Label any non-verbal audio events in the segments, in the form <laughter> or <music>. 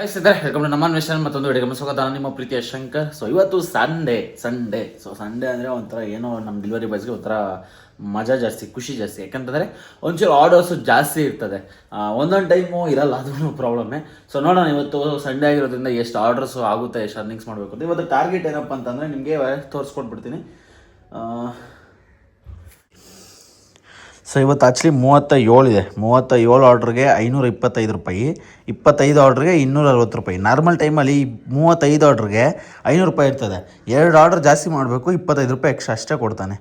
Hi ಸಿದ್ಧಾರ್ welcome ನಮ್ಮ ಅನ್ವೇಷನ್ ಮತ್ತೊಂದು ಗಮನ ಸ್ವಾಗತ. ನಿಮ್ಮ ಪ್ರೀತಿಯ ಶಂಕರ್. ಸೊ ಇವತ್ತು ಸಂಡೇ ಸಂಡೇ ಸೊ ಸಂಡೇ ಅಂದರೆ ಒಂಥರ ಏನೋ ನಮ್ಮ ಡೆಲಿವರಿ ಬಾಯ್ಸ್ಗೆ ಒಂಥರ ಮಜಾ ಜಾಸ್ತಿ, ಖುಷಿ ಜಾಸ್ತಿ. ಯಾಕಂತಂದರೆ ಒಂಚೂರು ಆರ್ಡರ್ಸು ಜಾಸ್ತಿ ಇರ್ತದೆ. ಒಂದೊಂದು ಟೈಮು ಇರಲ್ಲ ಅದೂ ಪ್ರಾಬ್ಲಮ್ಮೇ ಸೊ ನೋಡೋಣ ಇವತ್ತು ಸಂಡೇ ಆಗಿರೋದ್ರಿಂದ ಎಷ್ಟು ಆರ್ಡರ್ಸು ಆಗುತ್ತೆ, ಎಷ್ಟು ಅರ್ನಿಂಗ್ಸ್ ಮಾಡಬೇಕು ಇವತ್ತು ಟಾರ್ಗೆಟ್ ಏನಪ್ಪ ಅಂತಂದರೆ ನಿಮಗೆ ತೋರಿಸ್ಕೊಟ್ಬಿಡ್ತೀನಿ. ಸೊ ಇವತ್ತು ಆ್ಯಕ್ಚುಲಿ ಮೂವತ್ತ ಏಳಿದೆ ಮೂವತ್ತ ಏಳು ಆರ್ಡ್ರಿಗೆ ಐನೂರ ಇಪ್ಪತ್ತೈದು ರೂಪಾಯಿ, ಇಪ್ಪತ್ತೈದು ಆರ್ಡ್ರಿಗೆ ಇನ್ನೂರ ಅರವತ್ತು ರೂಪಾಯಿ. ನಾರ್ಮಲ್ ಟೈಮಲ್ಲಿ ಮೂವತ್ತೈದು ಆರ್ಡ್ರಿಗೆ ಐನೂರು ರೂಪಾಯಿ ಇರ್ತದೆ. ಎರಡು ಆರ್ಡ್ರ್ ಜಾಸ್ತಿ ಮಾಡಬೇಕು, ಇಪ್ಪತ್ತೈದು ರೂಪಾಯಿ ಎಕ್ಸ್ಟ್ರಾ ಅಷ್ಟೇ ಕೊಡ್ತಾನೆ.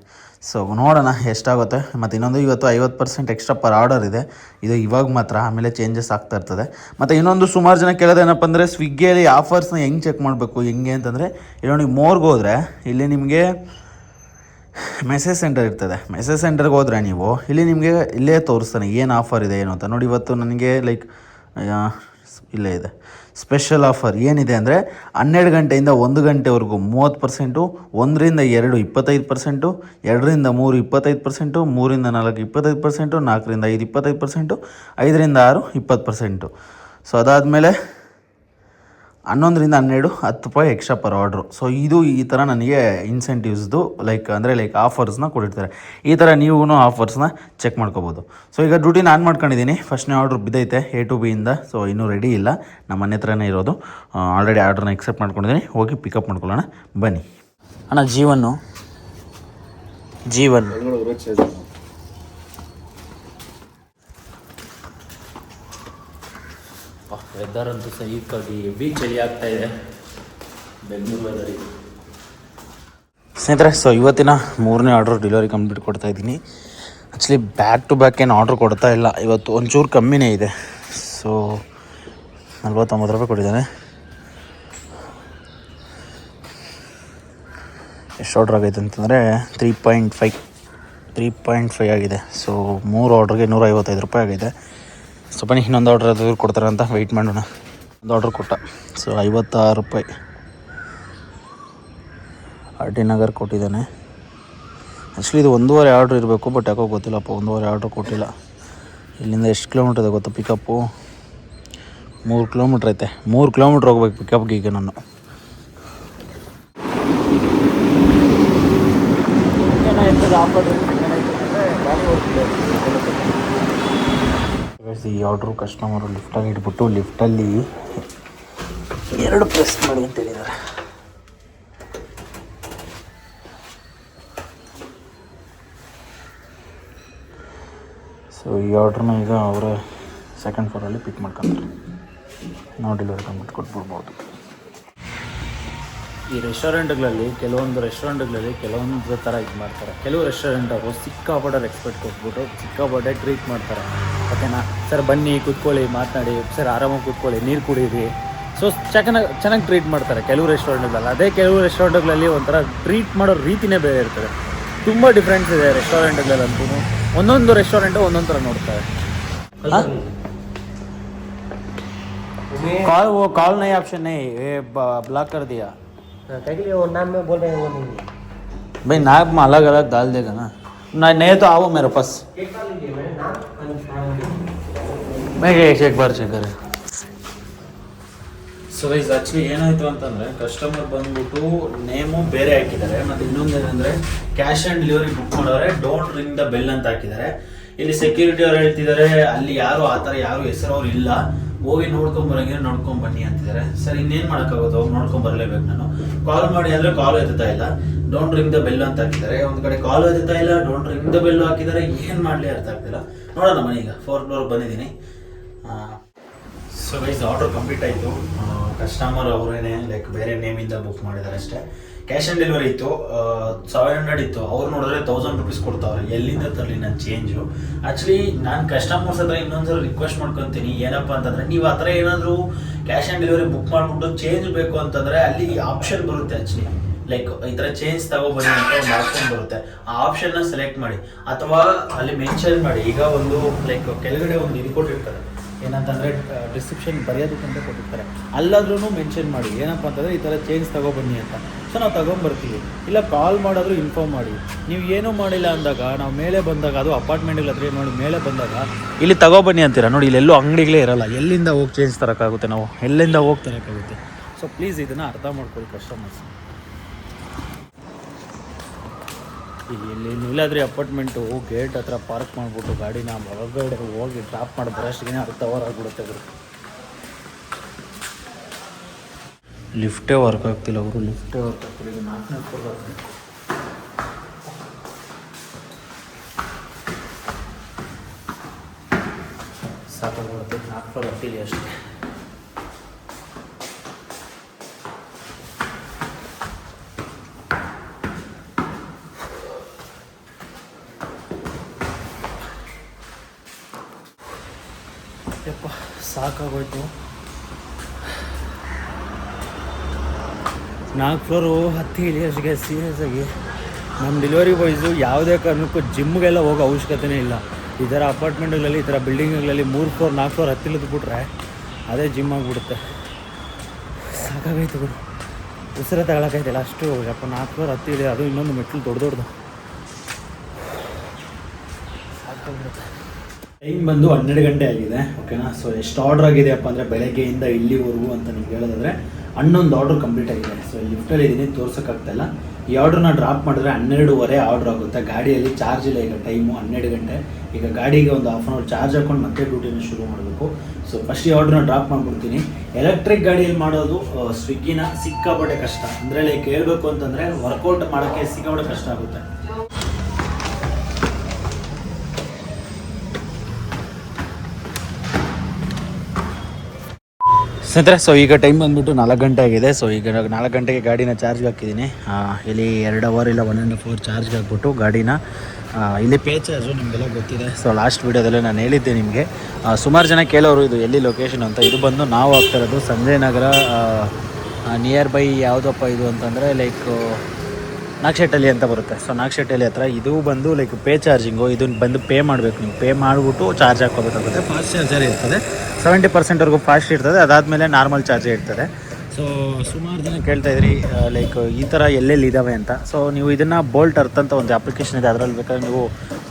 ಸೊ ನೋಡೋಣ ಎಷ್ಟಾಗುತ್ತೆ. ಮತ್ತು ಇನ್ನೊಂದು ಇವತ್ತು ಐವತ್ತು ಪರ್ಸೆಂಟ್ ಎಕ್ಸ್ಟ್ರಾ ಪರ್ ಆರ್ಡರ್ ಇದೆ. ಇದು ಇವಾಗ ಮಾತ್ರ, ಆಮೇಲೆ ಚೇಂಜಸ್ ಆಗ್ತಾ ಇರ್ತದೆ. ಮತ್ತು ಇನ್ನೊಂದು ಸುಮಾರು ಜನ ಕೇಳೋದೇನಪ್ಪ ಅಂದರೆ ಸ್ವಿಗ್ಗಿಯಲ್ಲಿ ಆಫರ್ಸ್ನ ಹೆಂಗೆ ಚೆಕ್ ಮಾಡಬೇಕು, ಹೆಂಗೆ ಅಂತಂದರೆ ಈಗ ನೋಡಿ ಮೋರ್ಗೆ ಹೋದರೆ, ಇಲ್ಲಿ ನಿಮಗೆ ಮೆಸೇಜ್ ಸೆಂಟರ್ ಇರ್ತದೆ. ಮೆಸೇಜ್ ಸೆಂಟರ್ಗೆ ಹೋದರೆ ನೀವು, ಇಲ್ಲಿ ನಿಮಗೆ ಇಲ್ಲೇ ತೋರಿಸ್ತಾನೆ, ಏನು ಆಫರ್ ಇದೆ ಏನು ಅಂತ. ನೋಡಿ ಇವತ್ತು ನನಗೆ ಲೈಕ್ ಇಲ್ಲೇ ಇದೆ. ಸ್ಪೆಷಲ್ ಆಫರ್ ಏನಿದೆ ಅಂದರೆ, ಹನ್ನೆರಡು ಗಂಟೆಯಿಂದ ಒಂದು ಗಂಟೆವರೆಗೂ ಮೂವತ್ತು ಪರ್ಸೆಂಟು ಒಂದರಿಂದ ಎರಡು ಇಪ್ಪತ್ತೈದು ಪರ್ಸೆಂಟು ಎರಡರಿಂದ ಮೂರು ಇಪ್ಪತ್ತೈದು ಪರ್ಸೆಂಟು ಮೂರಿಂದ ನಾಲ್ಕು ಇಪ್ಪತ್ತೈದು ಪರ್ಸೆಂಟು ನಾಲ್ಕರಿಂದ ಐದು ಇಪ್ಪತ್ತೈದು ಪರ್ಸೆಂಟು ಐದರಿಂದ ಆರು ಇಪ್ಪತ್ತು ಪರ್ಸೆಂಟು ಸೊ ಅದಾದಮೇಲೆ ಹನ್ನೊಂದರಿಂದ ಹನ್ನೆರಡು, ಹತ್ತು ರೂಪಾಯಿ ಎಕ್ಸ್ಟ್ರಾ ಪರ್ ಆರ್ಡ್ರು ಸೊ ಇದು ಈ ಥರ ನನಗೆ ಇನ್ಸೆಂಟಿವ್ಸ್ದು ಲೈಕ್ ಅಂದರೆ ಲೈಕ್ ಆಫರ್ಸ್ನ ಕೊಟ್ಟಿರ್ತಾರೆ. ಈ ಥರ ನೀವು ಆಫರ್ಸ್ನ ಚೆಕ್ ಮಾಡ್ಕೋಬೋದು. ಸೊ ಈಗ ಡ್ಯೂಟಿನ ಆನ್ ಮಾಡ್ಕೊಂಡಿದ್ದೀನಿ ಫಸ್ಟ್ನೇ ಆರ್ಡ್ರ್ ಬಿದ್ದೈತೆ ಎ ಟು ಬಿಯಿಂದ ಸೊ ಇನ್ನೂ ರೆಡಿ ಇಲ್ಲ. ನಮ್ಮ ಮನೆ ಹತ್ರನೇ ಇರೋದು. ಆಲ್ರೆಡಿ ಆರ್ಡ್ರನ್ನ ಎಕ್ಸೆಪ್ಟ್ ಮಾಡ್ಕೊಂಡಿದ್ದೀನಿ ಹೋಗಿ ಪಿಕಪ್ ಮಾಡ್ಕೊಳ್ಳೋಣ. ಬನ್ನಿ. ಅಣ್ಣ ಜೀವನ್ನು ಜೀವನ್. ವೆದರ್ ಅಂತೂ ಸೈಕಾಗಿ ಹೆವಿ ಚಳಿ ಆಗ್ತಾ ಇದೆ ಬೆಂಗಳೂರು ವೆದರ್ ಇದು ಸ್ನೇಹಿತರೆ ಸೊ ಇವತ್ತಿನ ಮೂರನೇ ಆರ್ಡರ್ ಡೆಲಿವರಿ ಕಂಪ್ಲೀಟ್ ಕೊಡ್ತಾ ಇದ್ದೀನಿ. ಆ್ಯಕ್ಚುಲಿ ಬ್ಯಾಕ್ ಟು ಬ್ಯಾಕ್ ಏನು ಆರ್ಡ್ರ್ ಕೊಡ್ತಾ ಇಲ್ಲ. ಇವತ್ತು ಒಂಚೂರು ಕಮ್ಮಿನೇ ಇದೆ. ಸೊ ನಲ್ವತ್ತೊಂಬತ್ತು ರೂಪಾಯಿ ಕೊಟ್ಟಿದ್ದಾನೆ. ಎಷ್ಟು ಆರ್ಡ್ರ್ ಆಗೈತೆ ಅಂತಂದರೆ three point five three point five ಆಗಿದೆ. ಸೊ ಮೂರು ಆರ್ಡ್ರಿಗೆ ನೂರೈವತ್ತೈದು ರೂಪಾಯಿ ಆಗಿದೆ ಸೊ ಬನ್ನಿ ಇನ್ನೊಂದು ಆರ್ಡ್ರ್ ಅದು ಕೊಡ್ತಾರೆ ಅಂತ ವೆಯ್ಟ್ ಮಾಡೋಣ. ಒಂದು ಆರ್ಡ್ರ್ ಕೊಟ್ಟ. ಸೊ ಐವತ್ತಾರು ರೂಪಾಯಿ. ಆರ್ ಟಿ ನಗರ್ ಕೊಟ್ಟಿದ್ದಾನೆ. ಆ್ಯಕ್ಚುಲಿ ಇದು ಒಂದೂವರೆ ಆರ್ಡ್ರ್ ಇರಬೇಕು ಬಟ್ ಯಾಕೋ ಗೊತ್ತಿಲ್ಲಪ್ಪ, ಒಂದೂವರೆ ಆರ್ಡ್ರ್ ಕೊಟ್ಟಿಲ್ಲ. ಇಲ್ಲಿಂದ ಎಷ್ಟು ಕಿಲೋಮೀಟ್ರ್ ಇದೆ ಗೊತ್ತಾ ಪಿಕಪ್ಪು ಮೂರು ಕಿಲೋಮೀಟ್ರ್ ಐತೆ. ಮೂರು ಕಿಲೋಮೀಟ್ರ್ ಹೋಗ್ಬೇಕು ಪಿಕಪ್ಗೆ ಈಗ ನಾನು. ಈ ಆರ್ಡ್ರು ಕಸ್ಟಮರು ಲಿಫ್ಟಲ್ಲಿ ಇಟ್ಬಿಟ್ಟು ಲಿಫ್ಟಲ್ಲಿ ಎರಡು ಪ್ರೆಸ್ ಮಾಡಿ ಅಂತ ಹೇಳಿದ್ದಾರೆ. ಸೊ ಈ ಆರ್ಡ್ರನ್ನ ಈಗ ಅವರ ಸೆಕೆಂಡ್ ಫ್ಲೋರಲ್ಲಿ ಪಿಕ್ ಮಾಡ್ಕೊಂತಾರೆ ನಾವು ಡೆಲಿವರಿ ಕಂಪ್ಲೀಟ್ ಕೊಟ್ಬಿಡ್ಬೋದು. ಈ ರೆಸ್ಟೋರೆಂಟ್ಗಳಲ್ಲಿ ಕೆಲವೊಂದು ರೆಸ್ಟೋರೆಂಟ್ಗಳಲ್ಲಿ ಕೆಲವೊಂದು ಥರ ಇದು ಮಾಡ್ತಾರೆ. ಕೆಲವು ರೆಸ್ಟೋರೆಂಟ್ ಅವರು ಸಿಕ್ಕಾಪಟ್ಟೆ ರೆಸ್ಪೆಕ್ಟ್ ಕೊಟ್ಬಿಟ್ಟು ಸಿಕ್ಕಾಪಟ್ಟೆ ಟ್ರೀಟ್ ಮಾಡ್ತಾರೆ. ಓಕೆನಾ ಸರ್ ಬನ್ನಿ ಕೂತ್ಕೊಳ್ಳಿ ಮಾತನಾಡಿ ಸರ್ ಆರಾಮಾಗಿ ಕೂತ್ಕೊಳ್ಳಿ ನೀರು ಕುಡೀರಿ ಸೊ ಚೆನ್ನಾಗಿ ಚೆನ್ನಾಗಿ ಟ್ರೀಟ್ ಮಾಡ್ತಾರೆ ಕೆಲವು ರೆಸ್ಟೋರೆಂಟ್ಗಳಲ್ಲಿ ಅದೇ ಕೆಲವು ರೆಸ್ಟೋರೆಂಟ್ಗಳಲ್ಲಿ ಒಂಥರ ಟ್ರೀಟ್ ಮಾಡೋ ರೀತಿನೇ ಬೇರೆ ಇರ್ತದೆ ತುಂಬ ಡಿಫ್ರೆನ್ಸ್ ಇದೆ ರೆಸ್ಟೋರೆಂಟ್ಗಳಲ್ಲಂತೂ ಒಂದೊಂದು ರೆಸ್ಟೋರೆಂಟು ಒಂದೊಂದು ಥರ ನೋಡ್ತಾರೆ कॉल वो कॉल नहीं ऑप्शन नहीं ये ब्लॉक कर दिया कह लिए वो नाम में बोल रहे हैं वो नहीं है भाई नाक में अलग अलग डाल देगा ना नहीं नहीं तो आओ मेरे पास ಬೇಗ ಏಕ್ ಬಾರ್ ಚೆಕ್ ಸೊ ಈಸ್ ಆ್ಯಕ್ಚುಲಿ ಏನಾಯಿತು ಅಂತಂದರೆ ಕಸ್ಟಮರ್ ಬಂದ್ಬಿಟ್ಟು ನೇಮು ಬೇರೆ ಹಾಕಿದ್ದಾರೆ. ಮತ್ತೆ ಇನ್ನೊಂದು ಏನಂದ್ರೆ ಕ್ಯಾಶ್ ಆನ್ ಡೆಲಿವರಿ ಬುಕ್ ಮಾಡೋರೆ. ಡೋಂಟ್ ರಿಂಗ್ ದ ಬೆಲ್ ಅಂತ ಹಾಕಿದ್ದಾರೆ. ಇಲ್ಲಿ ಸೆಕ್ಯೂರಿಟಿ ಅವರು ಹೇಳ್ತಿದ್ದಾರೆ, ಅಲ್ಲಿ ಯಾರು ಆ ಥರ ಯಾರು ಹೆಸರು ಅವ್ರು ಇಲ್ಲ. ಹೋಗಿ ನೋಡ್ಕೊಂಡ್ ಬರಂಗಿದ್ರೆ ನೋಡ್ಕೊಂಡ್ ಬನ್ನಿ ಅಂತಿದ್ದಾರೆ ಸರ್, ಇನ್ನೇನು ಮಾಡೋಕ್ಕಾಗೋದು ಹೋಗಿ ನೋಡ್ಕೊಂಡ್ ಬರ್ಲೇಬೇಕು ನಾನು. ಕಾಲ್ ಮಾಡಿ ಅಂದ್ರೆ ಕಾಲ್ ಎತ್ತುತ್ತಾ ಇಲ್ಲ. ಡೋಂಟ್ ರಿಂಗ್ ದ ಬೆಲ್ ಅಂತ ಹಾಕಿದ್ದಾರೆ. ಒಂದ್ ಕಡೆ ಕಾಲ್ ಎತ್ತುತ್ತಾ ಇಲ್ಲ ಡೋಂಟ್ ರಿಂಗ್ ದ ಬೆಲ್ ಹಾಕಿದ್ದಾರೆ. ಏನು ಮಾಡಲಿ ಅರ್ಥ ಆಗ್ತಿಲ್ಲ. ನೋಡೋಣ ಮನೀಗ ಫೋರ್ ಫ್ಲೋರ್ ಬಂದಿದ್ದೀನಿ. ಸೊ ಗೈಸ್ ಆರ್ಡರ್ ಕಂಪ್ಲೀಟ್ ಆಯಿತು. ಕಸ್ಟಮರ್ ಅವರೇನೆ ಲೈಕ್ ಬೇರೆ ನೇಮಿಂದ ಬುಕ್ ಮಾಡಿದ್ದಾರೆ ಅಷ್ಟೇ. ಕ್ಯಾಶ್ ಆನ್ ಡೆಲಿವರಿ ಇತ್ತು ಸೆವೆನ್ ಹಂಡ್ರೆಡ್ ಇತ್ತು. ಅವ್ರು ನೋಡಿದ್ರೆ ತೌಸಂಡ್ ರುಪೀಸ್ ಕೊಡ್ತಾವ್ರೆ. ಎಲ್ಲಿಂದ ತರಲಿ ನಾನು ಚೇಂಜು ಆ್ಯಕ್ಚುಲಿ ನಾನು ಕಸ್ಟಮರ್ಸ್ ಹತ್ರ ಇನ್ನೊಂದ್ಸಲ ರಿಕ್ವೆಸ್ಟ್ ಮಾಡ್ಕೊತೀನಿ. ಏನಪ್ಪ ಅಂತಂದ್ರೆ, ನೀವು ಆ ಥರ ಏನಾದರೂ ಕ್ಯಾಶ್ ಆನ್ ಡೆಲಿವರಿ ಬುಕ್ ಮಾಡಿಬಿಟ್ಟು ಚೇಂಜ್ ಬೇಕು ಅಂತಂದ್ರೆ ಅಲ್ಲಿ ಆಪ್ಷನ್ ಬರುತ್ತೆ ಆ್ಯಕ್ಚುಲಿ ಲೈಕ್ ಈ ಥರ ಚೇಂಜ್ ತಗೋಬನ್ನಿ ಅಂತ ಒಂದು ಆಪ್ಷನ್ ಬರುತ್ತೆ. ಆ ಆಪ್ಷನ್ನ ಸೆಲೆಕ್ಟ್ ಮಾಡಿ. ಅಥವಾ ಅಲ್ಲಿ ಮೆನ್ಷನ್ ಮಾಡಿ. ಈಗ ಒಂದು ಲೈಕ್ ಕೆಳಗಡೆ ಒಂದು ಇದು ಕೊಟ್ಟಿರ್ತಾರೆ. ಏನಂತಂದರೆ ಡಿಸ್ಕ್ರಿಪ್ಷನ್ ಬರೆಯೋದಕ್ಕಂತ ಕೊಟ್ಟಿರ್ತಾರೆ. ಅಲ್ಲಾದ್ರೂ ಮೆನ್ಷನ್ ಮಾಡಿ. ಏನಪ್ಪ ಅಂತಂದರೆ, ಈ ಥರ ಚೇಂಜ್ ತಗೊಬನ್ನಿ ಅಂತ. ಸೊ ನಾವು ತಗೊಂಬರ್ತೀವಿ. ಇಲ್ಲ ಕಾಲ್ ಮಾಡಿದ್ರು ಇನ್ಫಾರ್ಮ್ ಮಾಡಿ. ನೀವು ಏನೂ ಮಾಡಿಲ್ಲ ಅಂದಾಗ, ನಾವು ಮೇಲೆ ಬಂದಾಗ, ಅದು ಅಪಾರ್ಟ್ಮೆಂಟ್ಗಳ ಹತ್ರ ನೋಡಿ ಮೇಲೆ ಬಂದಾಗ, ಇಲ್ಲಿ ತಗೊಬನ್ನಿ ಅಂತೀರ? ನೋಡಿ, ಇಲ್ಲೆಲ್ಲೂ ಅಂಗಡಿಗಳೇ ಇರಲ್ಲ. ಎಲ್ಲಿಂದ ಹೋಗಿ ಚೇಂಜ್ ತರೋಕ್ಕಾಗುತ್ತೆ ನಾವು? ಎಲ್ಲಿಂದ ಹೋಗಿ ತರೋಕ್ಕಾಗುತ್ತೆ ಸೊ ಪ್ಲೀಸ್ ಇದನ್ನು ಅರ್ಥ ಮಾಡ್ಕೊಳ್ಳಿ ಕಸ್ಟಮರ್ಸ್ ಇಲ್ಲಿ ನೀಲಾದ್ರಿ ಅಪಾರ್ಟ್ಮೆಂಟು ಗೇಟ್ ಹತ್ರ ಪಾರ್ಕ್ ಮಾಡಿಬಿಟ್ಟು ಗಾಡಿನ ಹೊರಗಡೆ ಹೋಗಿ ಡ್ರಾಪ್ ಮಾಡಿ ಬರೋಷ್ಟಿಗೆ ಅರ್ಧ ಅವರ್ ಆಗಿಬಿಡುತ್ತೆ ಅವರು ಲಿಫ್ಟೇ ವರ್ಕ್ ಆಗ್ತಿಲ್ಲ ಅವರು ಲಿಫ್ಟೇ ವರ್ಕ್ ಆಗ್ತಿಲ್ಲ ಇದು ನಾಲ್ಕನೇ ಫ್ಲೋರ್ ಸಾಕಾಗ್ಬಿಡುತ್ತೆ ನಾಲ್ಕು ಫ್ಲೋರ್ ಹತ್ತಿಲಿ ಅಷ್ಟೇ ಯಪ್ಪ ಸಾಕಾಗೋಯ್ತು. ನಾಲ್ಕು ಫ್ಲೋರು ಹತ್ತಿ ಇಳಿ ಅಷ್ಟಿಗೆ ಸೀರಿಯಸ್ ಆಗಿ ನಮ್ಮ ಡೆಲಿವರಿ ಬಾಯ್ಸು ಯಾವುದೇ ಕಾರಣಕ್ಕೂ ಜಿಮ್ಗೆಲ್ಲ ಹೋಗೋ ಅವಶ್ಯಕತೆನೇ ಇಲ್ಲ. ಈ ಥರ ಅಪಾರ್ಟ್ಮೆಂಟ್ಗಳಲ್ಲಿ ಈ ಥರ ಬಿಲ್ಡಿಂಗ್ಗಳಲ್ಲಿ ಮೂರು ಫ್ಲೋರ್, ನಾಲ್ಕು ಫ್ಲೋರ್ ಹತ್ತಿಳಿದು ಬಿಟ್ರೆ ಅದೇ ಜಿಮ್ ಆಗಿಬಿಡುತ್ತೆ. ಸಾಕಾಗೈತೆ ಗುರು ಉಸಿರೇ ತಗೊಳಕೈತಿಲ್ಲ ಅಷ್ಟು ಯಪ್ಪ ನಾಲ್ಕು ಫ್ಲೋರ್ ಹತ್ತಿ ಇಳಿ ಅದು ಇನ್ನೊಂದು ಮೆಟ್ಲು ದೊಡ್ಡ ದೊಡ್ಡದು ಸಾಕಾಗ್ಬಿಡುತ್ತೆ ಟೈಮ್ ಬಂದು ಹನ್ನೆರಡು ಗಂಟೆ ಆಗಿದೆ ಓಕೆನಾ ಸೊ ಎಷ್ಟು ಆರ್ಡರ್ ಆಗಿದೆಯಪ್ಪ ಅಂದರೆ ಬೆಳಗ್ಗೆಯಿಂದ ಇಲ್ಲಿವರೆಗೂ ಅಂತ ನಿಮ್ಗೆ ಹೇಳೋದಾದ್ರೆ ಹನ್ನೊಂದು ಆರ್ಡರ್ ಕಂಪ್ಲೀಟ್ ಆಗಿದೆ. ಸೊ ಲಿಫ್ಟಲ್ಲಿ ಇದ್ದೀನಿ ತೋರ್ಸೋಕ್ಕಾಗ್ತಾಯಿಲ್ಲ ಈ ಆರ್ಡ್ರನ್ನ ಡ್ರಾಪ್ ಮಾಡಿದ್ರೆ ಹನ್ನೆರಡುವರೆ ಆರ್ಡ್ರ್ ಆಗುತ್ತೆ. ಗಾಡಿಯಲ್ಲಿ ಚಾರ್ಜ್ ಇಲ್ಲ ಈಗ ಟೈಮು ಹನ್ನೆರಡು ಗಂಟೆ. ಈಗ ಗಾಡಿಗೆ ಒಂದು ಹಾಫ್ ಆನ್ ಅವರ್ ಚಾರ್ಜ್ ಹಾಕೊಂಡು ಮತ್ತೆ ಡ್ಯೂಟಿನ ಶುರು ಮಾಡಬೇಕು. ಸೊ ಫಸ್ಟ್ ಈ ಆರ್ಡ್ರನ್ನ ಡ್ರಾಪ್ ಮಾಡಿಬಿಡ್ತೀನಿ. ಎಲೆಕ್ಟ್ರಿಕ್ ಗಾಡಿಯಲ್ಲಿ ಮಾಡೋದು ಸ್ವಿಗ್ಗಿನ ಸಿಕ್ಕಾಪಟ್ಟೆ ಕಷ್ಟ. ಅಂದರೆ ಲೈಕ್ ಹೇಳ್ಬೇಕು ಅಂತಂದರೆ ವರ್ಕೌಟ್ ಮಾಡೋಕ್ಕೆ ಸಿಕ್ಕಾಪಟ್ಟೆ ಕಷ್ಟ ಆಗುತ್ತೆ. ಸ್ನೇಹಿತರೆ ಸೊ ಈಗ ಟೈಮ್ ಬಂದ್ಬಿಟ್ಟು ನಾಲ್ಕು ಗಂಟೆ ಆಗಿದೆ. ಸೊ ಈಗ ನಾಲ್ಕು ಗಂಟೆಗೆ ಗಾಡಿನ ಚಾರ್ಜ್ಗೆ ಹಾಕಿದ್ದೀನಿ. ಇಲ್ಲಿ ಎರಡು ಅವರ್ ಇಲ್ಲ ಒನ್ ಆ್ಯಂಡ್ ಫೋರ್ ಚಾರ್ಜ್ಗೆ ಹಾಕ್ಬಿಟ್ಟು ಗಾಡಿನ ಇಲ್ಲಿ ಪೇ ಚಾರ್ಜು ನಿಮಗೆಲ್ಲ ಗೊತ್ತಿದೆ. ಸೊ ಲಾಸ್ಟ್ ವೀಡಿಯೋದಲ್ಲೇ ನಾನು ಹೇಳಿದ್ದೆ ನಿಮಗೆ. ಸುಮಾರು ಜನ ಕೇಳೋರು ಇದು ಎಲ್ಲಿ ಲೊಕೇಶನ್ ಅಂತ. ಇದು ಬಂದು ನಾವು ಆಗ್ತಾ ಇರೋದು ಸಂಜಯ್ ನಗರ ನಿಯರ್ ಬೈ ಯಾವುದಪ್ಪ ಇದು ಅಂತಂದರೆ ಲೈಕ್ ನಾಗಶೆಟ್ಟಲ್ಲಿ ಅಂತ ಬರುತ್ತೆ. ಸೊ ನಾಗಶೆಟ್ಟಲ್ಲಿ ಹತ್ರ ಇದು ಬಂದು ಲೈಕ್ ಪೇ ಚಾರ್ಜಿಂಗು ಇದನ್ನು ಬಂದು ಪೇ ಮಾಡಬೇಕು ನೀವು. ಪೇ ಮಾಡಿಬಿಟ್ಟು ಚಾರ್ಜ್ ಹಾಕೋಬೇಕಾಗುತ್ತೆ ಫಾಸ್ಟ್ ಚಾರ್ಜರ್ ಇರ್ತದೆ. ಸೆವೆಂಟಿ ಪರ್ಸೆಂಟ್ವರೆಗೂ ಫಾಸ್ಟ್ ಇರ್ತದೆ. ಅದಾದಮೇಲೆ ನಾರ್ಮಲ್ ಚಾರ್ಜ್ ಇರ್ತದೆ. ಸೊ ಸುಮಾರು ಜನ ಕೇಳ್ತಾ ಇದ್ರಿ ಲೈಕ್ ಈ ಥರ ಎಲ್ಲೆಲ್ಲಿ ಇದ್ದಾವೆ ಅಂತ. ಸೊ ನೀವು ಇದನ್ನು ಬೋಲ್ಟ್ ಅರ್ತ್ ಅಂತ ಒಂದು ಅಪ್ಲಿಕೇಶನ್ ಇದೆ. ಅದರಲ್ಲಿ ಬೇಕಾದ್ರೆ ನೀವು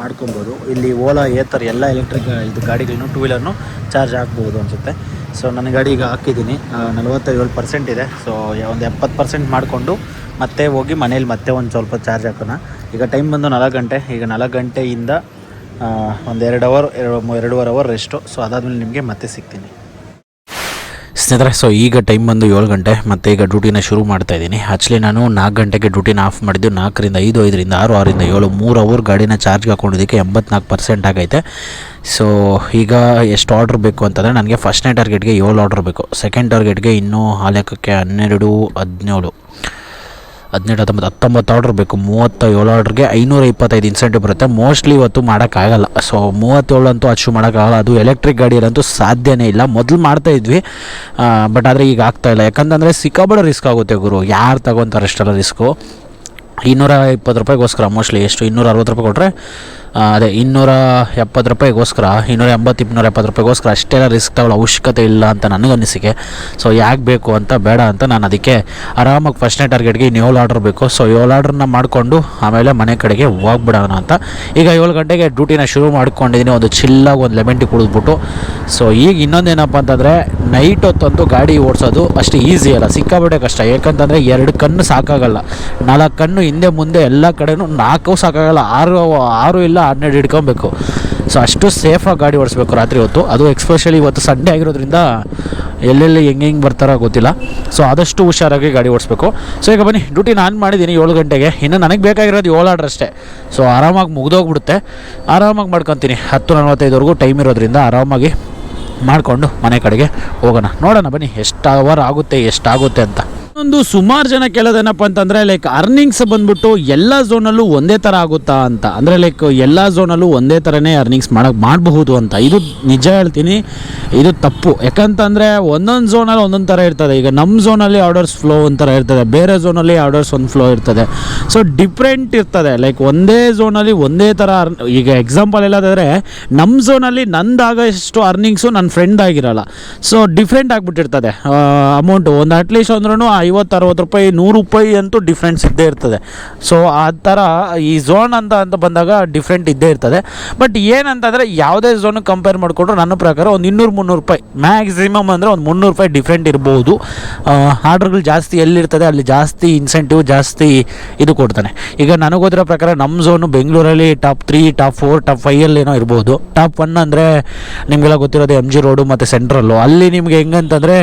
ಮಾಡ್ಕೊಬೋದು. ಇಲ್ಲಿ ಓಲಾ ಏತರ್ ಎಲ್ಲ ಎಲೆಕ್ಟ್ರಿಕ್ ಇದು ಗಾಡಿಗಳನ್ನು ಟೂ ವೀಲರ್ನು ಚಾರ್ಜ್ ಹಾಕ್ಬೋದು ಅನಿಸುತ್ತೆ. ಸೊ ನನ್ನ ಗಾಡಿ ಈಗ ಹಾಕಿದ್ದೀನಿ. ನಲವತ್ತೇಳು ಪರ್ಸೆಂಟ್ ಇದೆ. ಸೊ ಒಂದು ಎಪ್ಪತ್ತು ಪರ್ಸೆಂಟ್ ಮಾಡಿಕೊಂಡು ಮತ್ತೆ ಹೋಗಿ ಮನೇಲಿ ಮತ್ತೆ ಒಂದು ಸ್ವಲ್ಪ ಚಾರ್ಜ್ ಹಾಕೋಣ. ಈಗ ಟೈಮ್ ಬಂದು ನಾಲ್ಕು ಗಂಟೆ. ಈಗ ನಾಲ್ಕು ಗಂಟೆಯಿಂದ ಒಂದು ಎರಡು ಅವರ್ ಎರಡು, ಎರಡೂವರೆ ಅವರ್ ರೆಸ್ಟು ಸೊ ಅದಾದಮೇಲೆ ನಿಮಗೆ ಮತ್ತೆ ಸಿಗ್ತೀನಿ. ಸ್ನೇಹಿತರೆ ಸೊ ಈಗ ಟೈಮ್ ಬಂದು ಏಳು ಗಂಟೆ. ಮತ್ತೆ ಈಗ ಡ್ಯೂಟಿನ ಶುರು ಮಾಡ್ತಾ ಇದ್ದೀನಿ. ಆ್ಯಕ್ಚುಲಿ ನಾನು ನಾಲ್ಕು ಗಂಟೆಗೆ ಡ್ಯೂಟಿನ ಆಫ್ ಮಾಡಿದ್ದು ನಾಲ್ಕರಿಂದ ಐದು, ಐದರಿಂದ ಆರು ಆರಿಂದ ಏಳು. ಮೂರು ಅವರ್ ಗಾಡಿನ ಚಾರ್ಜ್ಗೆ ಹಾಕೊಂಡಿದ್ದಕ್ಕೆ ಎಂಬತ್ನಾಲ್ಕು ಪರ್ಸೆಂಟ್ ಆಗೈತೆ. ಸೊ ಈಗ ಎಷ್ಟು ಆರ್ಡ್ರ್ ಬೇಕು ಅಂತಂದರೆ ನನಗೆ ಫಸ್ಟ್ನೇ ಟಾರ್ಗೆಟ್ಗೆ ಏಳು ಆರ್ಡ್ರ್ ಬೇಕು. ಸೆಕೆಂಡ್ ಟಾರ್ಗೆಟ್ಗೆ ಇನ್ನೂ ಆ ಲೆಕ್ಕಕ್ಕೆ ಹನ್ನೆರಡು, ಹದಿನೇಳು. ಹದಿನೆಂಟು, ಹತ್ತೊಂಬತ್ತು ಹತ್ತೊಂಬತ್ತು ಆರ್ಡ್ರ್ ಬೇಕು. ಮೂವತ್ತ ಏಳು ಆರ್ಡ್ರಿಗೆ ಐನೂರ ಇಪ್ಪತ್ತೈದು ಇನ್ಸೆಂಟಿವ್ ಬರುತ್ತೆ. ಮೋಸ್ಟ್ಲಿ ಇವತ್ತು ಮಾಡೋಕ್ಕಾಗಲ್ಲ. ಸೊ ಮೂವತ್ತೇಳು ಅಂತೂ ಅಚೀವ್ ಮಾಡೋಕ್ಕಾಗಲ್ಲ. ಅದು ಎಲೆಕ್ಟ್ರಿಕ್ ಗಾಡಿಯಲ್ಲಂತೂ ಸಾಧ್ಯನೇ ಇಲ್ಲ. ಮೊದಲು ಮಾಡ್ತಾ ಇದ್ವಿ. ಬಟ್ ಆದರೆ ಈಗ ಆಗ್ತಾ ಇಲ್ಲ. ಯಾಕಂತಂದರೆ ಸಿಕ್ಕಾಬಡ ರಿಸ್ಕ್ ಆಗುತ್ತೆ ಗುರು. ಯಾರು ತಗೊತಾರೆ ಅಷ್ಟೆಲ್ಲ ರಿಸ್ಕು ಇನ್ನೂರ ಇಪ್ಪತ್ತು ರೂಪಾಯಿಗೋಸ್ಕರ ಮೋಸ್ಟ್ಲಿ ಎಷ್ಟು? ಇನ್ನೂರ ಅರವತ್ತು ರೂಪಾಯಿ ಕೊಟ್ಟರೆ ಅದೇ ಇನ್ನೂರ ಎಪ್ಪತ್ತು ರೂಪಾಯಿಗೋಸ್ಕರ, ಇನ್ನೂರ ಎಂಬತ್ತು, ಇನ್ನೂರ ಎಪ್ಪತ್ತು ರೂಪಾಯಿಗೋಸ್ಕರ ಅಷ್ಟೆಲ್ಲ ರಿಸ್ಕ್ ತಗೊಳ್ಳೋ ಅವಶ್ಯಕತೆ ಇಲ್ಲ ಅಂತ ನನಗನ್ನಿಸಿಕೆ. ಸೊ ಯಾಕೆ ಬೇಕು ಅಂತ ಬೇಡ ಅಂತ ನಾನು ಅದಕ್ಕೆ ಆರಾಮಾಗಿ ಫಸ್ಟ್ನೇ ಟಾರ್ಗೆಟ್ಗೆ ಇನ್ನು ಏಳು ಆರ್ಡ್ರ್ ಬೇಕು. ಸೊ ಏಳು ಆರ್ಡ್ರನ್ನ ಮಾಡಿಕೊಂಡು ಆಮೇಲೆ ಮನೆ ಕಡೆಗೆ ಹೋಗ್ಬಿಡೋಣ ಅಂತ. ಈಗ ಏಳು ಗಂಟೆಗೆ ಡ್ಯೂಟಿನ ಶುರು ಮಾಡ್ಕೊಂಡಿದ್ದೀನಿ. ಒಂದು ಚಿಲ್ಲಾಗಿ ಒಂದು ಲೆಮೆನ್ ಟೀ ಕುಡಿದ್ಬಿಟ್ಟು. ಸೊ ಈಗ ಇನ್ನೊಂದೇನಪ್ಪ ಅಂತಂದರೆ ನೈಟ್ ಹೊತ್ತಂತೂ ಗಾಡಿ ಓಡಿಸೋದು ಅಷ್ಟು ಈಸಿ ಅಲ್ಲ. ಸಿಕ್ಕಾಬಿಟ್ಟೆ ಕಷ್ಟ. ಯಾಕಂತಂದರೆ ಎರಡು ಕಣ್ಣು ಸಾಕಾಗಲ್ಲ. ನಾಲ್ಕು ಕಣ್ಣು ಹಿಂದೆ ಮುಂದೆ ಎಲ್ಲ ಕಡೆನೂ ನಾಲ್ಕು ಸಾಕಾಗಲ್ಲ. ಆರು ಆರು ಇಲ್ಲ ಹನ್ನೆರಡು ಹಿಡ್ಕೊಬೇಕು. ಸೊ ಅಷ್ಟು ಸೇಫಾಗಿ ಗಾಡಿ ಓಡಿಸ್ಬೇಕು ರಾತ್ರಿ ಹೊತ್ತು. ಅದು ಎಕ್ಸ್ಪೆಷಲಿ ಇವತ್ತು ಸಂಡೇ ಆಗಿರೋದ್ರಿಂದ ಎಲ್ಲೆಲ್ಲಿ ಹೆಂಗೆ ಹೆಂಗೆ ಬರ್ತಾರೋ ಗೊತ್ತಿಲ್ಲ. ಸೊ ಆದಷ್ಟು ಹುಷಾರಾಗಿ ಗಾಡಿ ಓಡಿಸ್ಬೇಕು. ಸೊ ಈಗ ಬನ್ನಿ ಡ್ಯೂಟಿ ನಾನು ಮಾಡಿದ್ದೀನಿ ಏಳು ಗಂಟೆಗೆ. ಇನ್ನು ನನಗೆ ಬೇಕಾಗಿರೋದು ಏಳು ಆರ್ಡ್ರ್ ಅಷ್ಟೇ. ಸೊ ಆರಾಮಾಗಿ ಮುಗ್ದೋಗ್ಬಿಡುತ್ತೆ. ಆರಾಮಾಗಿ ಮಾಡ್ಕೊತೀನಿ. ಹತ್ತು ನಲ್ವತ್ತೈದವರೆಗೂ ಟೈಮ್ ಇರೋದ್ರಿಂದ ಆರಾಮಾಗಿ ಮಾಡಿಕೊಂಡು ಮನೆ ಕಡೆಗೆ ಹೋಗೋಣ. ನೋಡೋಣ ಬನ್ನಿ, ಎಷ್ಟು ಅವರ್ ಆಗುತ್ತೆ ಎಷ್ಟಾಗುತ್ತೆ ಅಂತ. ಒಂದು ಸುಮಾರು ಜನ ಕೇಳೋದೇನಪ್ಪ ಅಂತಂದರೆ ಲೈಕ್ ಅರ್ನಿಂಗ್ಸ್ ಬಂದ್ಬಿಟ್ಟು ಎಲ್ಲ ಝೋನಲ್ಲೂ ಒಂದೇ ಥರ ಆಗುತ್ತಾ ಅಂತ. ಅಂದರೆ ಲೈಕ್ ಎಲ್ಲ ಝೋನಲ್ಲೂ ಒಂದೇ ಥರನೇ ಅರ್ನಿಂಗ್ಸ್ ಮಾಡೋಕ್ಕೆ ಮಾಡಬಹುದು ಅಂತ. ಇದು ನಿಜ ಹೇಳ್ತೀನಿ, ಇದು ತಪ್ಪು. ಯಾಕಂತಂದರೆ, ಒಂದೊಂದು ಝೋನಲ್ಲಿ ಒಂದೊಂದು ಥರ ಇರ್ತದೆ. ಈಗ ನಮ್ಮ ಝೋನಲ್ಲಿ ಆರ್ಡರ್ಸ್ ಫ್ಲೋ ಒಂಥರ ಇರ್ತದೆ. ಬೇರೆ ಝೋನಲ್ಲಿ ಆರ್ಡರ್ಸ್ ಒಂದು ಫ್ಲೋ ಇರ್ತದೆ. ಸೊ ಡಿಫ್ರೆಂಟ್ ಇರ್ತದೆ. ಲೈಕ್ ಒಂದೇ ಝೋನಲ್ಲಿ ಒಂದೇ ಥರ ಅರ್ ಈಗ ಎಕ್ಸಾಂಪಲ್ ಎಲ್ಲದಾದರೆ ನಮ್ಮ ಝೋನಲ್ಲಿ ನಂದಾಗಷ್ಟು ಅರ್ನಿಂಗ್ಸು ನನ್ನ ಫ್ರೆಂಡ್ ಆಗಿರಲ್ಲ. ಸೊ ಡಿಫ್ರೆಂಟ್ ಆಗಿಬಿಟ್ಟಿರ್ತದೆ ಅಮೌಂಟು ಒಂದು ಅಟ್ಲೀಸ್ಟ್ ಅಂದ್ರೂ ಐವತ್ತು ಅರವತ್ತು ರೂಪಾಯಿ, ನೂರು ರೂಪಾಯಿ ಅಂತೂ ಡಿಫ್ರೆನ್ಸ್ ಇದ್ದೇ ಇರ್ತದೆ. ಸೊ ಆ ಥರ ಈ ಝೋನ್ ಅಂತ ಅಂತ ಬಂದಾಗ ಡಿಫ್ರೆಂಟ್ ಇದ್ದೇ ಇರ್ತದೆ. ಬಟ್ ಏನಂತಂದರೆ ಯಾವುದೇ ಝೋನ್ ಕಂಪೇರ್ ಮಾಡಿಕೊಂಡ್ರು ನನ್ನ ಪ್ರಕಾರ ಒಂದು ಇನ್ನೂರು, ಮುನ್ನೂರು ರೂಪಾಯಿ. ಮ್ಯಾಕ್ಸಿಮಮ್ ಅಂದರೆ ಒಂದು ಮುನ್ನೂರು ರೂಪಾಯಿ ಡಿಫ್ರೆಂಟ್ ಇರ್ಬೋದು. ಆರ್ಡ್ರ್ಗಳು ಜಾಸ್ತಿ ಎಲ್ಲಿರ್ತದೆ, ಅಲ್ಲಿ ಜಾಸ್ತಿ ಇನ್ಸೆಂಟಿವ್ ಜಾಸ್ತಿ ಇದು ಕೊಡ್ತಾನೆ. ಈಗ ನನಗೋದಿರೋ ಪ್ರಕಾರ ನಮ್ಮ ಝೋನು ಬೆಂಗಳೂರಲ್ಲಿ top three top four top ಫೈಯಲ್ಲಿ ಏನೋ ಇರ್ಬೋದು. ಟಾಪ್ ಒನ್ ಅಂದರೆ ನಿಮಗೆಲ್ಲ ಗೊತ್ತಿರೋದು ಎಂ ಜಿ ರೋಡು ಮತ್ತು ಸೆಂಟ್ರಲ್ಲು ಅಲ್ಲಿ ನಿಮಗೆ ಹೆಂಗಂತಂದರೆ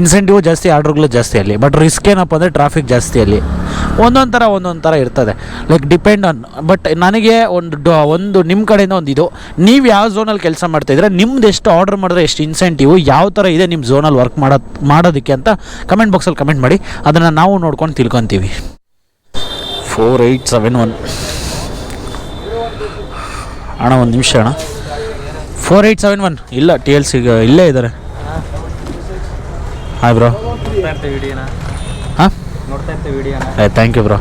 ಇನ್ಸೆಂಟಿವ್ ಜಾಸ್ತಿ, ಆರ್ಡ್ರ್ಗಳು ಜಾಸ್ತಿ ಅಲ್ಲಿ. ಬಟ್ ರಿಸ್ಕ್ ಏನಪ್ಪ ಅಂದರೆ ಟ್ರಾಫಿಕ್ ಜಾಸ್ತಿ ಅಲ್ಲಿ. ಒಂದೊಂದು ಥರ ಒಂದೊಂದು ಥರ ಇರ್ತದೆ. ಲೈಕ್ ಡಿಪೆಂಡ್ ಆನ್ ಬಟ್ ನನಗೆ ಒಂದು ಡೊ, ಒಂದು ನಿಮ್ಮ ಕಡೆಯಿಂದ ಒಂದು ಇದು. ನೀವು ಯಾವ ಝೋನಲ್ಲಿ ಕೆಲಸ ಮಾಡ್ತಾಯಿದ್ರೆ ನಿಮ್ದು ಎಷ್ಟು ಆರ್ಡರ್ ಮಾಡಿದ್ರೆ ಎಷ್ಟು ಇನ್ಸೆಂಟಿವ್ ಯಾವ ಥರ ಇದೆ ನಿಮ್ಮ ಝೋನಲ್ಲಿ ವರ್ಕ್ ಮಾಡೋ ಮಾಡೋದಕ್ಕೆ ಅಂತ ಕಮೆಂಟ್ ಬಾಕ್ಸಲ್ಲಿ ಕಮೆಂಟ್ ಮಾಡಿ. ಅದನ್ನು ನಾವು ನೋಡ್ಕೊಂಡು ತಿಳ್ಕೊತೀವಿ. ಫೋರ್ ಏಯ್ಟ್ ಸೆವೆನ್ ಒನ್ ಅಣ್ಣ, ಒಂದು ನಿಮಿಷ ಅಣ್ಣ. ಫೋರ್ ಏಯ್ಟ್ ಸೆವೆನ್ ಒನ್ ಇಲ್ಲ ಟಿ ಎಲ್ ಸಿಗ ಇಲ್ಲೇ ಇದ್ದಾರೆ. ಹಾಯ್ ಬ್ರೋ ನೋಡ್ತಾ ಇರ್ತೀವಿ ವಿಡಿಯೋನ. ಹಾಂ? ನೋಡ್ತಾ ಇರ್ತೀವಿ ವಿಡಿಯೋನ. ಥ್ಯಾಂಕ್ ಯು ಬ್ರೋ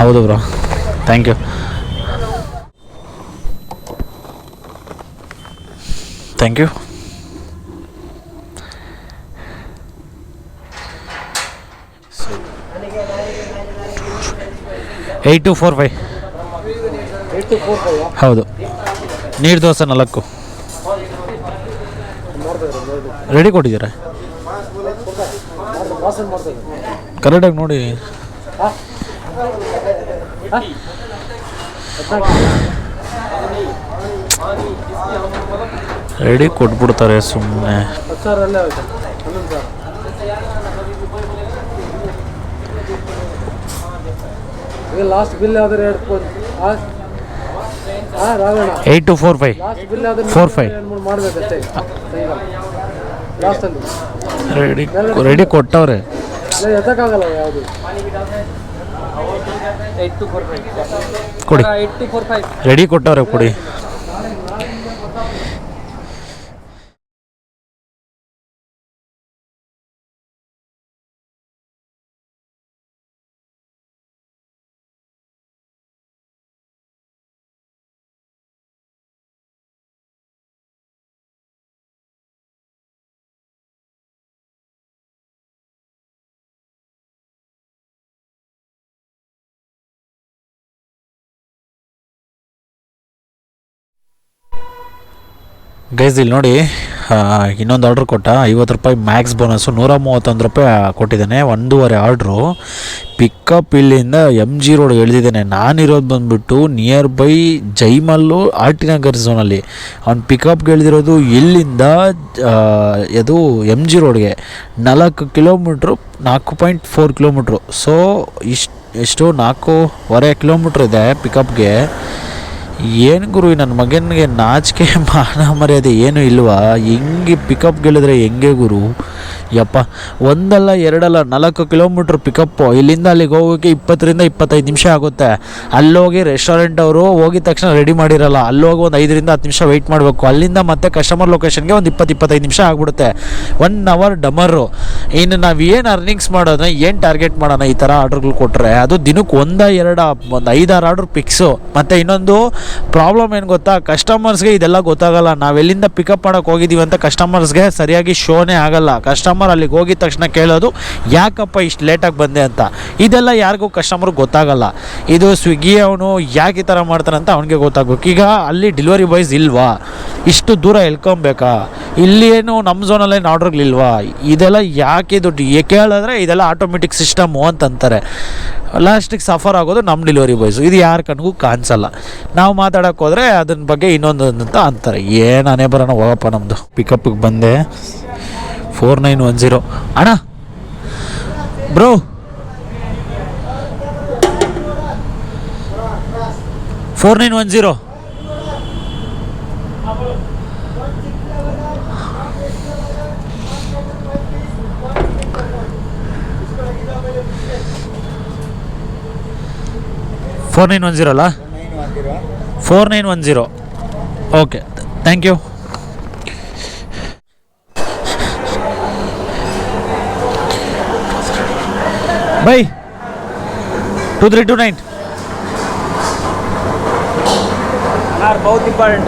ಹೌದು bro thank you thank you eight two four five ಹೌದು. ನೀರು ದೋಸೆ ನಾಲ್ಕು. ರೆಡಿ ಕೊಟ್ಟಿದ್ದೀರಾ? ಕರೆಕ್ಟಾಗಿ ನೋಡಿ. ರೆಡಿ ಕೊಟ್ಬಿಡ್ತಾರೆ ಸುಮ್ಮನೆ ಲಾಸ್ಟ್ ಬಿಲ್ ಯಾವ್ದಾರು eight two four five four ಮೂರು ಮಾಡ್ಬೇಕಷ್ಟೇ ಲಾಸ್ಟಲ್ಲಿ ರೆಡಿ ರೆಡಿ ಕೊಟ್ಟವ್ರೆ. ಕೊಡಿ. ರೆಡಿ ಕೊಟ್ಟವ್ರೆ ಕೊಡಿ. ಗೈಸ್ ಇಲ್ಲಿ ನೋಡಿ ಇನ್ನೊಂದು ಆರ್ಡ್ರ್ ಕೊಟ್ಟ. ಐವತ್ತು ರೂಪಾಯಿ ಮ್ಯಾಕ್ಸ್ ಬೋನಸ್ಸು ನೂರ ಮೂವತ್ತೊಂದು ರೂಪಾಯಿ ಕೊಟ್ಟಿದ್ದಾನೆ. ಒಂದೂವರೆ ಆರ್ಡ್ರು ಪಿಕಪ್ ಇಲ್ಲಿಂದ ಎಂ ಜಿ ರೋಡ್ ಎಳೆದಿದ್ದಾನೆ ನಾನಿರೋದು ಬಂದುಬಿಟ್ಟು ನಿಯರ್ ಬೈ ಜೈಮಲ್ಲು ಆರ್ ಟಿ ನಗರ್ ಝೋನಲ್ಲಿ ಅವ್ನು ಪಿಕಪ್ಗೆ ಎಳ್ದಿರೋದು ಇಲ್ಲಿಂದ ಅದು ಎಂ ಜಿ ರೋಡ್ಗೆ ನಾಲ್ಕು ಕಿಲೋಮೀಟ್ರು ನಾಲ್ಕು ಪಾಯಿಂಟ್ ಫೋರ್ ಕಿಲೋಮೀಟ್ರು ಸೊ ಇಷ್ಟು, ಎಷ್ಟು ನಾಲ್ಕೂವರೆ ಕಿಲೋಮೀಟ್ರ್ ಇದೆ ಪಿಕಪ್ಗೆ ಏನು ಗುರು ನನ್ನ ಮಗನಿಗೆ ನಾಚಿಕೆ <laughs> ಮಾನ ಮರ್ಯಾದೆ ಏನು ಇಲ್ವಾ? ಹೆಂಗೆ ಪಿಕಪ್ ಗೆಳಿದ್ರೆ ಹೆಂಗೆ ಗುರು? ಯಪ್ಪ, ಒಂದಲ್ಲ, ಎರಡಲ್ಲ, ನಾಲ್ಕು ಕಿಲೋಮೀಟ್ರ್ ಪಿಕಪ್ಪು ಇಲ್ಲಿಂದ ಅಲ್ಲಿಗೆ ಹೋಗೋಕ್ಕೆ ಇಪ್ಪತ್ತರಿಂದ ಇಪ್ಪತ್ತೈದು ನಿಮಿಷ ಆಗುತ್ತೆ. ಅಲ್ಲೋಗಿ ರೆಸ್ಟೋರೆಂಟ್ ಅವರು ಹೋಗಿದ ತಕ್ಷಣ ರೆಡಿ ಮಾಡಿರಲ್ಲ. ಅಲ್ಲೋಗಿ ಒಂದು ಐದರಿಂದ ಹತ್ತು ನಿಮಿಷ ವೆಯ್ಟ್ ಮಾಡಬೇಕು. ಅಲ್ಲಿಂದ ಮತ್ತೆ ಕಸ್ಟಮರ್ ಲೊಕೇಶನ್ಗೆ ಒಂದು ಇಪ್ಪತ್ತು, ಇಪ್ಪತ್ತೈದು ನಿಮಿಷ ಆಗ್ಬಿಡುತ್ತೆ. ಒನ್ ಅವರ್ ಡಮರು ಇನ್ನು ನಾವು ಏನು ಅರ್ನಿಂಗ್ಸ್ ಮಾಡೋದ್ರೆ ಏನು ಟಾರ್ಗೆಟ್ ಮಾಡೋಣ ಈ ಥರ ಆರ್ಡ್ರ್ಗಳು ಕೊಟ್ಟರೆ ಅದು ದಿನಕ್ಕೆ ಒಂದ, ಎರಡ, ಒಂದು ಐದಾರು ಆರ್ಡ್ರ್ ಪಿಕ್ಸು ಮತ್ತು ಇನ್ನೊಂದು ಪ್ರಾಬ್ಲಮ್ ಏನು ಗೊತ್ತಾ? ಕಸ್ಟಮರ್ಸ್ಗೆ ಇದೆಲ್ಲ ಗೊತ್ತಾಗಲ್ಲ. ನಾವು ಎಲ್ಲಿಂದ ಪಿಕಪ್ ಮಾಡೋಕೆ ಹೋಗಿದ್ದೀವಿ ಅಂತ ಕಸ್ಟಮರ್ಸ್ಗೆ ಸರಿಯಾಗಿ ಶೋನೇ ಆಗಲ್ಲ. ಕಸ್ಟಮರ್ ಅಲ್ಲಿಗೆ ಹೋಗಿದ ತಕ್ಷಣ ಕೇಳೋದು, ಯಾಕಪ್ಪ ಇಷ್ಟು ಲೇಟಾಗಿ ಬಂದೆ? ಅಂತ. ಇದೆಲ್ಲ ಯಾರಿಗೂ ಕಸ್ಟಮರ್ಗೆ ಗೊತ್ತಾಗಲ್ಲ. ಇದು ಸ್ವಿಗ್ಗಿ ಅವನು ಯಾಕೆ ಈ ಥರ ಮಾಡ್ತಾನೆ ಅಂತ ಅವನಿಗೆ ಗೊತ್ತಾಗಬೇಕು. ಈಗ ಅಲ್ಲಿ ಡೆಲಿವರಿ ಬಾಯ್ಸ್ ಇಲ್ವಾ? ಇಷ್ಟು ದೂರ ಎಳ್ಕೊಬೇಕಾ ಇಲ್ಲಿ ಏನು ನಮ್ಮ ಝೋನಲ್ಲೇನು ಆರ್ಡ್ರ್ಗಳಿಲ್ವಾ ಇದೆಲ್ಲ ಯಾಕೆ ದುಡ್ಡು? ಕೇಳಿದ್ರೆ ಇದೆಲ್ಲ ಆಟೋಮೆಟಿಕ್ ಸಿಸ್ಟಮು ಅಂತಂತಾರೆ ಲಾಸ್ಟಿಗೆ ಸಫರ್ ಆಗೋದು ನಮ್ಮ ಡೆಲಿವರಿ ಬಾಯ್ಸು ಇದು ಯಾರ ಕಣ್ಗೂ ಕಾಣಿಸಲ್ಲ. ನಾವು ನಾವು ಮಾತಾಡಕ್ಕೆ ಹೋದ್ರೆ ಅದನ್ನ ಬಗ್ಗೆ ಇನ್ನೊಂದು ಅಂತ ಅಂತಾರೆ. ಏನು ಅನೇ ಬರೋಣ ಹೋಗಪ್ಪ ನಮ್ಮದು ಪಿಕಪ್ಗೆ ಬಂದೆ. ಫೋರ್ ನೈನ್ ಒನ್ ಜೀರೋ ಅಣ್ಣ! Bro! Four nine one zero four nine one zero ಅಲ್ಲ? four nine one zero okay thank you bye two three two nine बहुत इंपॉर्टेंट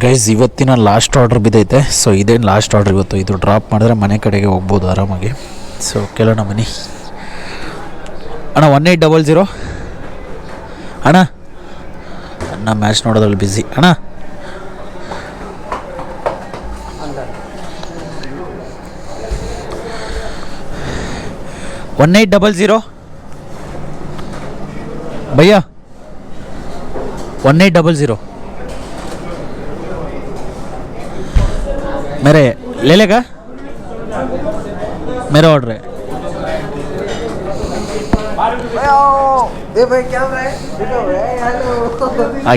ಗೈಸ್ ಇವತ್ತಿನ ಲಾಸ್ಟ್ ಆರ್ಡ್ರ್ ಬಿದ್ದೈತೆ ಸೊ ಇದೇನು ಲಾಸ್ಟ್ ಆರ್ಡ್ರ್ ಇವತ್ತು ಇದು drop ಮಾಡಿದ್ರೆ ಮನೆ ಕಡೆಗೆ ಹೋಗ್ಬೋದು ಆರಾಮಾಗಿ ಸೊ ಕೇಳೋಣ ಬನ್ನಿ ಅಣ್ಣ ಒನ್ ಏಯ್ಟ್ ಡಬಲ್ ಜೀರೋ ಅಣ್ಣ ಅಣ್ಣ ಮ್ಯಾಚ್ ನೋಡೋದ್ರಲ್ಲಿ ಬ್ಯುಸಿ ಅಣ್ಣ ಒನ್ ಏಯ್ಟ್ ಡಬಲ್ ಜೀರೋ ಭಯ್ಯ ಒನ್ ಏಯ್ಟ್ ಡಬಲ್ ज़ीरो मेरे ले लेगा मेरा ऑर्डर है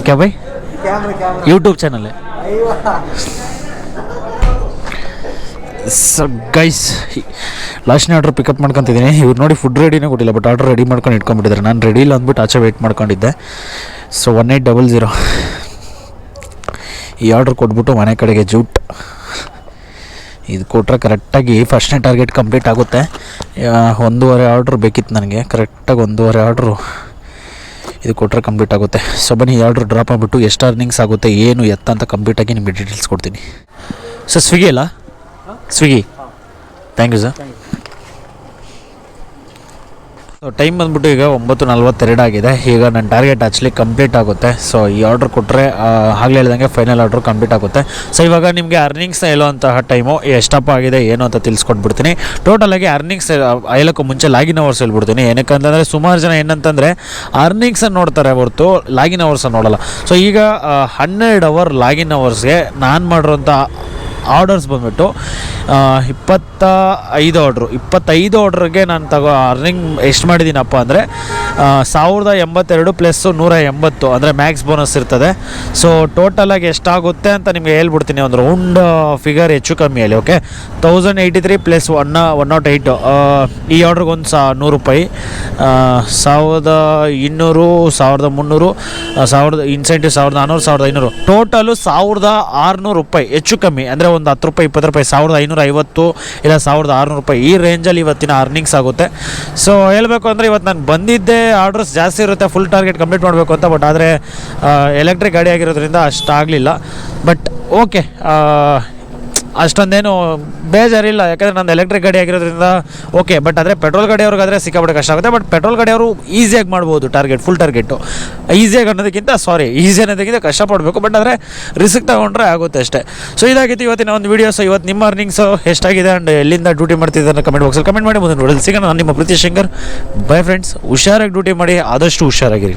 ಕ್ಯಾ by YouTube channel so guys ಲಾಸ್ಟ್ನೇ order pickup ಮಾಡ್ಕೊತಿದ್ದೀನಿ. ಇವ್ರು ನೋಡಿ ಫುಡ್ ರೆಡಿನೇ ಕೊಟ್ಟಿಲ್ಲ ಬಟ್ ಆರ್ಡ್ರ್ ರೆಡಿ ಮಾಡ್ಕೊಂಡು ಇಟ್ಕೊಂಡ್ಬಿಟ್ಟಿದ್ದಾರೆ. ನಾನು ರೆಡಿ ಇಲ್ಲ ಅಂದ್ಬಿಟ್ಟು ಆಚೆ ವೆಯ್ಟ್ ಮಾಡ್ಕೊಂಡಿದ್ದೆ. So one eight double zero ಈ ಆರ್ಡ್ರ್ ಕೊಟ್ಬಿಟ್ಟು ಮನೆ ಕಡೆಗೆ ಜೂಟ್ ಇದು ಕೊಟ್ಟರೆ ಕರೆಕ್ಟಾಗಿ ಫಸ್ಟ್ನೇ ಟಾರ್ಗೆಟ್ ಕಂಪ್ಲೀಟ್ ಆಗುತ್ತೆ. ಒಂದೂವರೆ ಆರ್ಡ್ರ್ ಬೇಕಿತ್ತು ನನಗೆ. ಕರೆಕ್ಟಾಗಿ ಒಂದೂವರೆ ಆರ್ಡ್ರು ಇದು ಕೊಟ್ಟರೆ ಕಂಪ್ಲೀಟ್ ಆಗುತ್ತೆ. ಸೊ ಬನ್ನಿ ಆರ್ಡ್ರ್ ಡ್ರಾಪ್ ಆಗಿಬಿಟ್ಟು ಎಷ್ಟು ಅರ್ನಿಂಗ್ಸ್ ಆಗುತ್ತೆ, ಏನು ಎತ್ತ ಅಂತ ಕಂಪ್ಲೀಟಾಗಿ ನಿಮಗೆ ಡೀಟೇಲ್ಸ್ ಕೊಡ್ತೀನಿ. ಸರ್ ಸ್ವಿಗ್ಗಿ ಅಲ್ಲ? Swiggy thank you sir so time ಬಂದ್ಬಿಟ್ಟು ಈಗ ಒಂಬತ್ತು ನಲ್ವತ್ತೆರಡು ಆಗಿದೆ. ಈಗ ನನ್ನ ಟಾರ್ಗೆಟ್ ಆ್ಯಕ್ಚುಲಿ ಕಂಪ್ಲೀಟ್ ಆಗುತ್ತೆ. ಸೊ ಈ ಆರ್ಡ್ರ್ ಕೊಟ್ಟರೆ ಆಗಲೇ ಹೇಳಿದಂಗೆ ಫೈನಲ್ ಆರ್ಡ್ರ್ ಕಂಪ್ಲೀಟ್ ಆಗುತ್ತೆ. ಸೊ ಇವಾಗ ನಿಮಗೆ ಅರ್ನಿಂಗ್ಸ್ ಹೇಳುವಂತಹ ಟೈಮು ಎಷ್ಟಪ್ಪ ಆಗಿದೆ, ಏನು ಅಂತ ತಿಳಿಸ್ಕೊಟ್ಬಿಡ್ತೀನಿ. ಟೋಟಲಾಗಿ ಅರ್ನಿಂಗ್ಸ್ ಹೇಳೋಕ್ಕೂ ಮುಂಚೆ ಲಾಗಿನ್ ಅವರ್ಸ್ ಹೇಳ್ಬಿಡ್ತೀನಿ. ಏನಕ್ಕಂತಂದರೆ, ಸುಮಾರು ಜನ ಏನಂತಂದರೆ ಅರ್ನಿಂಗ್ಸನ್ನು ನೋಡ್ತಾರೆ ಹೊರತು ಲಾಗಿನ್ ಅವರ್ಸನ್ನು ನೋಡೋಲ್ಲ. ಸೊ ಈಗ ಹನ್ನೆರಡು ಅವರ್ ಲಾಗಿನ್ ಅವರ್ಸ್ಗೆ ನಾನು ಮಾಡಿರೋಂಥ ಆರ್ಡರ್ಸ್ ಬಂದ್ಬಿಟ್ಟು ಇಪ್ಪತ್ತ ಐದು ಆರ್ಡ್ರು ಇಪ್ಪತ್ತೈದು ಆರ್ಡ್ರಿಗೆ ನಾನು ತಗೋ ಅರ್ನಿಂಗ್ ಎಷ್ಟು ಮಾಡಿದ್ದೀನಪ್ಪ ಅಂದರೆ ಸಾವಿರದ ಎಂಬತ್ತೆರಡು ಪ್ಲಸ್ಸು ನೂರ ಎಂಬತ್ತು ಅಂದರೆ ಮ್ಯಾಕ್ಸ್ ಬೋನಸ್ ಇರ್ತದೆ. ಸೊ ಟೋಟಲಾಗಿ ಎಷ್ಟಾಗುತ್ತೆ ಅಂತ ನಿಮಗೆ ಹೇಳ್ಬಿಡ್ತೀನಿ ಒಂದು ರೌಂಡ್ ಫಿಗರ್ ಹೆಚ್ಚು ಕಮ್ಮಿಯಲ್ಲಿ okay thousand eighty three plus one one naught eight ಈ ಆರ್ಡ್ರಿಗೆ ಒಂದು ಸಾ, ನೂರು ರೂಪಾಯಿ. ಸಾವಿರದ ಇನ್ನೂರು, ಸಾವಿರದ ಮುನ್ನೂರು ಸಾವಿರದ ಇನ್ಸೆಂಟಿವ್ ಸಾವಿರದ ನಾನ್ನೂರು ಸಾವಿರದ ಐನೂರು. ಟೋಟಲು ಸಾವಿರದ ಆರುನೂರು ರೂಪಾಯಿ, ಹೆಚ್ಚು ಕಮ್ಮಿ, ಅಂದರೆ ಒಂದು ಹತ್ತು ರೂಪಾಯಿ, ಇಪ್ಪತ್ತು ರೂಪಾಯಿ, ಸಾವಿರದ ಐನೂರ ಐವತ್ತು ಇಲ್ಲ ಸಾವಿರದ ಆರುನೂರು ರೂಪಾಯಿ ಈ ರೇಂಜಲ್ಲಿ ಇವತ್ತಿನ ಅರ್ನಿಂಗ್ಸ್ ಆಗುತ್ತೆ. ಸೊ ಹೇಳಬೇಕು ಅಂದರೆ ಇವತ್ತು ನಾನು ಬಂದಿದ್ದೆ ಆರ್ಡರ್ಸ್ ಜಾಸ್ತಿ ಇರುತ್ತೆ ಫುಲ್ ಟಾರ್ಗೆಟ್ ಕಂಪ್ಲೀಟ್ ಮಾಡಬೇಕು ಅಂತ ಬಟ್ ಆದರೆ ಎಲೆಕ್ಟ್ರಿಕ್ ಗಾಡಿ ಆಗಿರೋದ್ರಿಂದ ಅಷ್ಟಾಗಲಿಲ್ಲ ಬಟ್ ಓಕೆ ಅಷ್ಟೊಂದೇನು ಬೇಜಾರಿಲ್ಲ, ಯಾಕಂದರೆ ನಂದು ಎಲೆಕ್ಟ್ರಿಕ್ ಗಾಡಿ ಆಗಿರೋದ್ರಿಂದ ಓಕೆ ಬಟ್ ಆದರೆ ಪೆಟ್ರೋಲ್ ಗಾಡಿಯವ್ರಿಗಾದರೆ ಸಿಕ್ಕಾಪಟ್ಟೆ ಕಷ್ಟ ಆಗುತ್ತೆ ಬಟ್ ಪೆಟ್ರೋಲ್ ಗಾಡಿಯವರು ಈಸಿಯಾಗಿ ಮಾಡ್ಬೋದು ಟಾರ್ಗೆಟ್ ಫುಲ್ ಟಾರ್ಗೆಟು ಈಸಿಯಾಗಿ ಅನ್ನೋದಕ್ಕಿಂತ ಸಾರಿ ಈಸಿ ಅನ್ನೋದಕ್ಕಿಂತ ಕಷ್ಟಪಡಬೇಕು ಬಟ್ ಆದರೆ ರಿಸ್ಕ್ ತಗೊಂಡ್ರೆ ಆಗುತ್ತೆ ಅಷ್ಟೇ. ಸೊ ಇದಾಗಿತ್ತು ಇವತ್ತಿನ ಒಂದು ವೀಡಿಯೋಸ್ ಇವತ್ತು ನಿಮ್ಮ ಅರ್ನಿಂಗ್ಸು ಎಷ್ಟಾಗಿದೆ ಆ್ಯಂಡ್ ಎಲ್ಲಿಂದ ಡ್ಯೂಟಿ ಮಾಡ್ತಿದ್ದಾರೆ ಕಮೆಂಟ್ ಬಾಕ್ಸಲ್ಲಿ ಕಮೆಂಟ್ ಮಾಡಿ ಮುಂದೆ ನೋಡಲು ಸಿಗೋಣ. ನಾನು ನಿಮ್ಮ ಪ್ರೀತಿ ಶಂಕರ್. ಬೈ ಫ್ರೆಂಡ್ಸ್ ಹುಷಾರಾಗಿ ಡ್ಯೂಟಿ ಮಾಡಿ, ಆದಷ್ಟು ಹುಷಾರಾಗಿರಿ.